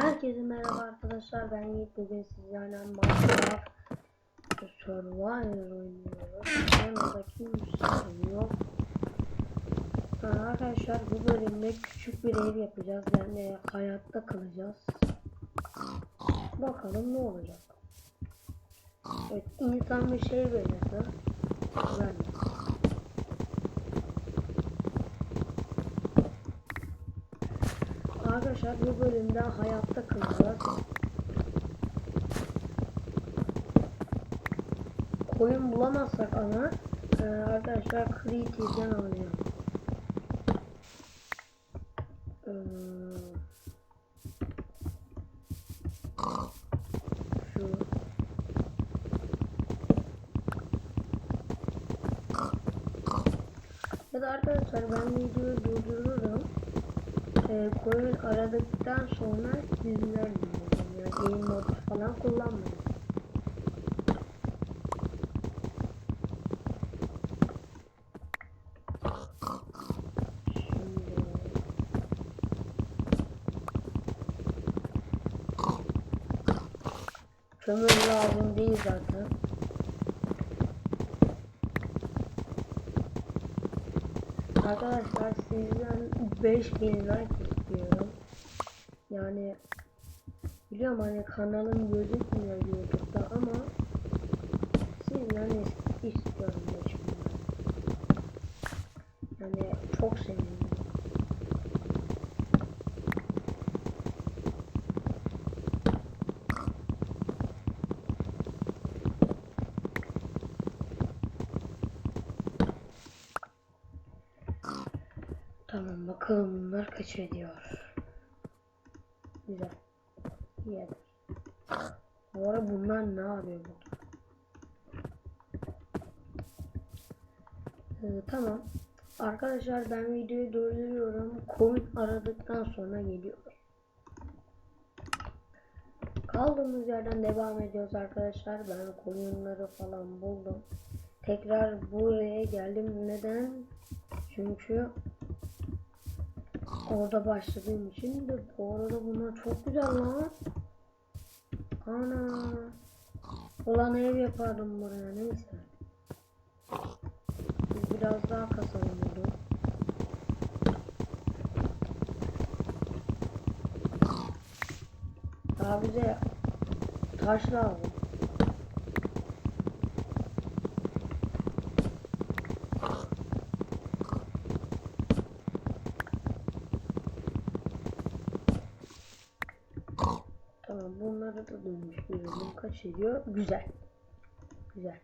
Herkese merhaba arkadaşlar ben Yiğit bugün sizlerle Minecraft Survivor oynuyoruz. Yanımda kimse yok. Arkadaşlar bu bölümde küçük bir ev yapacağız yani hayatta kalacağız. Bakalım ne olacak. Evet insan bir şey verirse güzel. Arkadaşlar bu bölümde hayatta kalacağız. Koyun bulamazsak ana e, arkadaşlar Creative'den alacağım. Ee, şu ya da arkadaşlar ben videoyu durdururum. Ee, koyun aradıktan sonra dinleyeceğim. Yani game modu falan kullanmayın. Şimdi kömür lazım değil zaten. Arkadaşlar sizden 5000 like istiyorum. Yani biliyorum hani kanalım gözükmüyor YouTube'da ama sizden is- istiyorum 5000 like. Yani çok sevinirim. Tamam bakalım bunlar kaç ediyor. Güzel. Yedir. Bu ara bunlar ne yapıyor burada? Ee, tamam. Arkadaşlar ben videoyu durduruyorum. Koyun aradıktan sonra geliyor. Kaldığımız yerden devam ediyoruz arkadaşlar. Ben koyunları falan buldum. Tekrar buraya geldim. Neden? Çünkü orada başladığım için de bu arada bunlar çok güzel lan. Ana. Ulan ev yapardım buraya neyse. Biz biraz daha kasalım bunu. Daha bize taş lazım. Tamam bunları da dönüştürelim. Kaç ediyor? Güzel. Güzel.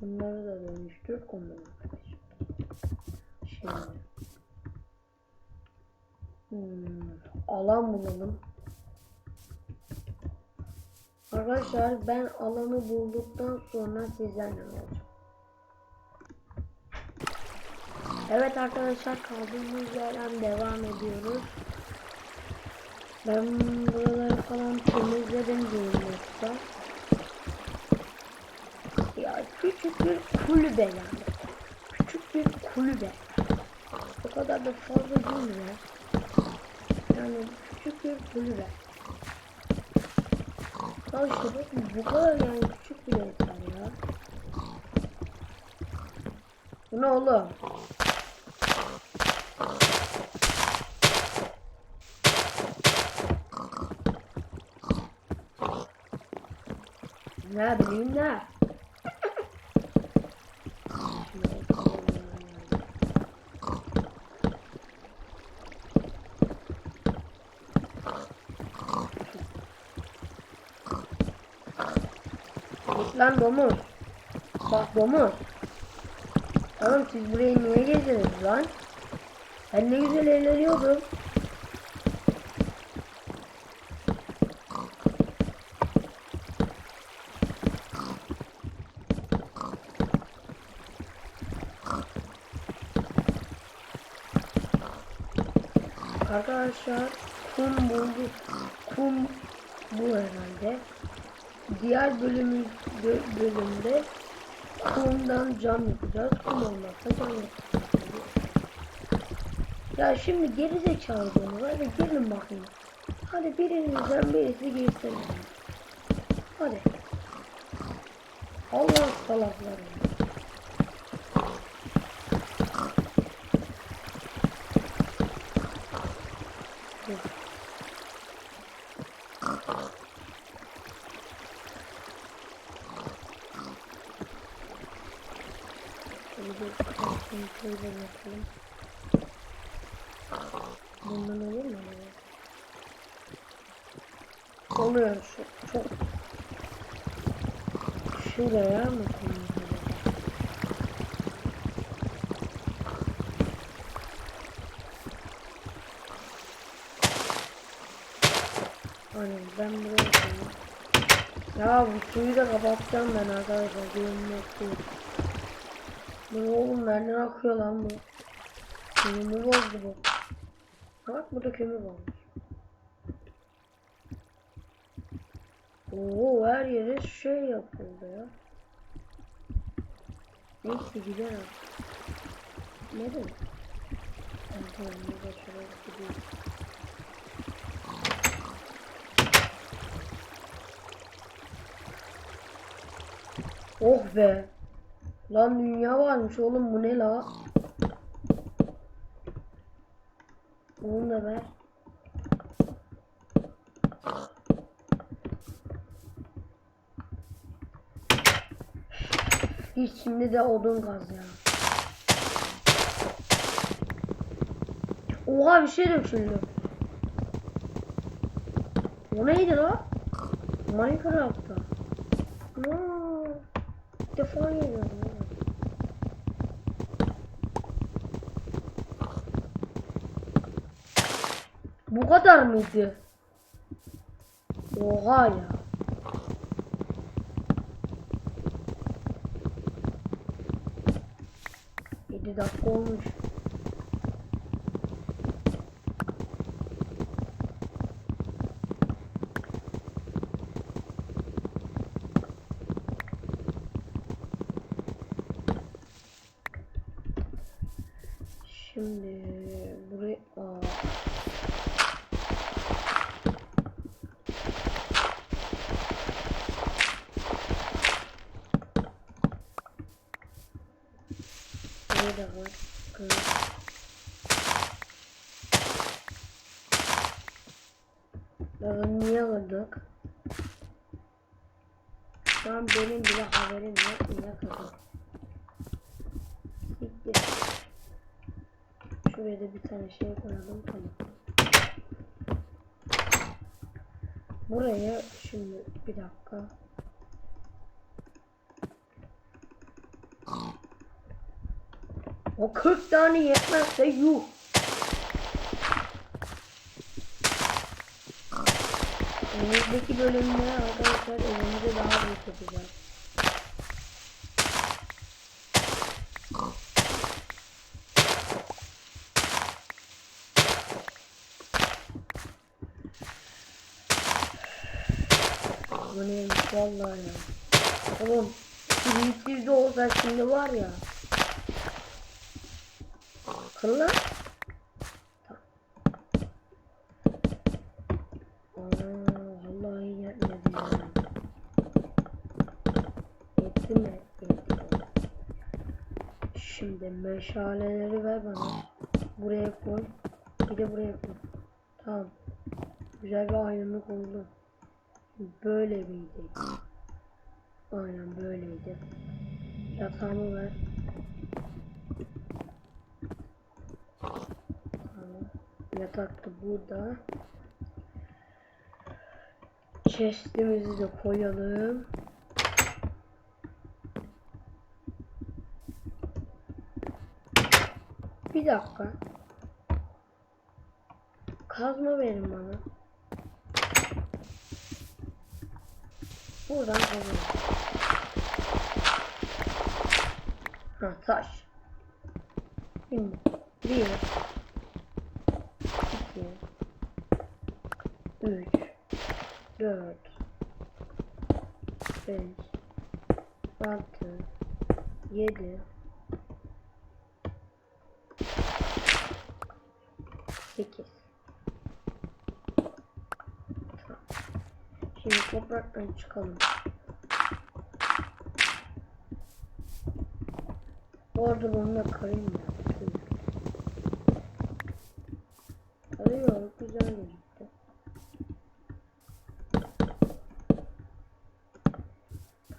Bunları da dönüştür. Onları arkadaşlar. Şimdi. Hmm, alan bulalım. Arkadaşlar ben alanı bulduktan sonra sizlerle olacağım. Evet arkadaşlar kaldığımız yerden devam ediyoruz. Ben buraları falan temizledim diyeyim yoksa. Ya küçük bir kulübe yani. Küçük bir kulübe. O kadar da fazla değil ya. Yani küçük bir kulübe. Ya işte bakın bu kadar yani küçük bir yeter ya. Bu ne oğlum? Ne bileyim ne? Lan domuz. Bak domuz. Oğlum siz burayı niye gezdiniz lan? Ben ne güzel eğleniyordum. Arkadaşlar kum buldu. Kum bu herhalde. Diğer bölümün bö- bölümde kumdan cam yapacağız. Kum olmazsa cam yapacağız. Ya şimdi geri zekalı diyorum. Hadi gelin bakayım. Hadi birinizden birisi girsin. Hadi. Allah salakları. Oluyor şu çok. Şuraya mı koyayım? Aynen ben buraya. Ya bu suyu da kapatacağım ben arkadaşlar. Görünmek değil. Bu oğlum nereden akıyor lan bu? Suyumu bozdu bu. Bak burada kömür varmış. Oo her yere şey yapıldı ya. Neyse. Ne demek? Ben tamam burada şuraya gideyim. Oh be. Lan dünya varmış oğlum bu ne la? Bunu da ver. Hiç şimdi de odun gaz ya. Oha bir şey döküldü. O neydi la? Minecraft'ta. Aa, ilk defa geliyorum. Bu kadar mıydı? Oha ya. Yedi dakika olmuş. Şimdi buraya aa. Da var. Bakın niye kırdık? Şu an benim bile haberim yok niye kırdık. Siktir. Şuraya da bir tane şey koyalım tamam. Buraya şimdi bir dakika. O 40 tane yetmezse yuh. Önümüzdeki bölümde arkadaşlar evimizi daha büyük yapacağız. Bu neymiş vallahi ya. Oğlum büyüklüğü de olsa şimdi var ya. Kır lan. Aa, vallahi yetmedi. Şimdi meşaleleri ver bana. Buraya koy. Bir de buraya koy. Tamam. Güzel bir aydınlık oldu. Böyle miydi? Aynen böyleydi. Yatağımı ver. Yatak da burada. Chest'imizi de koyalım. Bir dakika. Kazma verin bana. Buradan kazalım. Ha taş. Şimdi bir, 3 4 5 6 7 8 Şimdi topraktan çıkalım. Bu arada bunu da ya.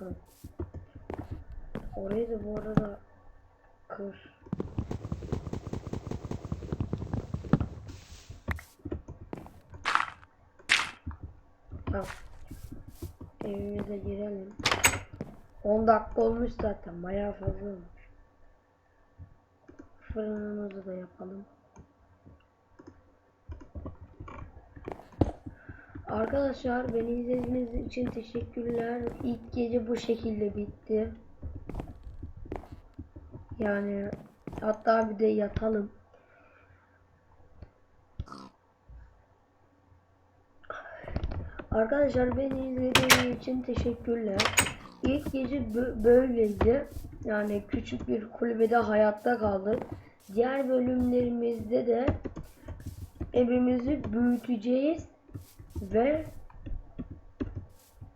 Tamam. Orayı da bu arada kır. Tamam. Evimize girelim. 10 dakika olmuş zaten. Bayağı fazla olmuş. Fırınımızı da yapalım. Arkadaşlar beni izlediğiniz için teşekkürler. İlk gece bu şekilde bitti. Yani hatta bir de yatalım. Arkadaşlar beni izlediğiniz için teşekkürler. İlk gece bö- böyleydi. Yani küçük bir kulübede hayatta kaldık. Diğer bölümlerimizde de evimizi büyüteceğiz ve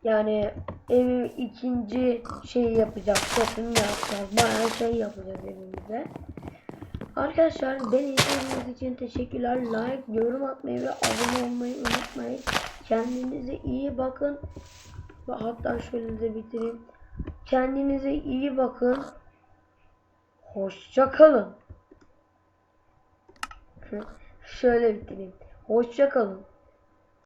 yani evi ikinci şey yapacağız. Sesini yapacağız. Bayağı şey yapacağız evimize. Arkadaşlar beni izlediğiniz için teşekkürler. Like, yorum atmayı ve abone olmayı unutmayın. Kendinize iyi bakın. Ve Hatta şöyle de bitireyim. Kendinize iyi bakın. Hoşça kalın. Şöyle bitireyim. Hoşça kalın.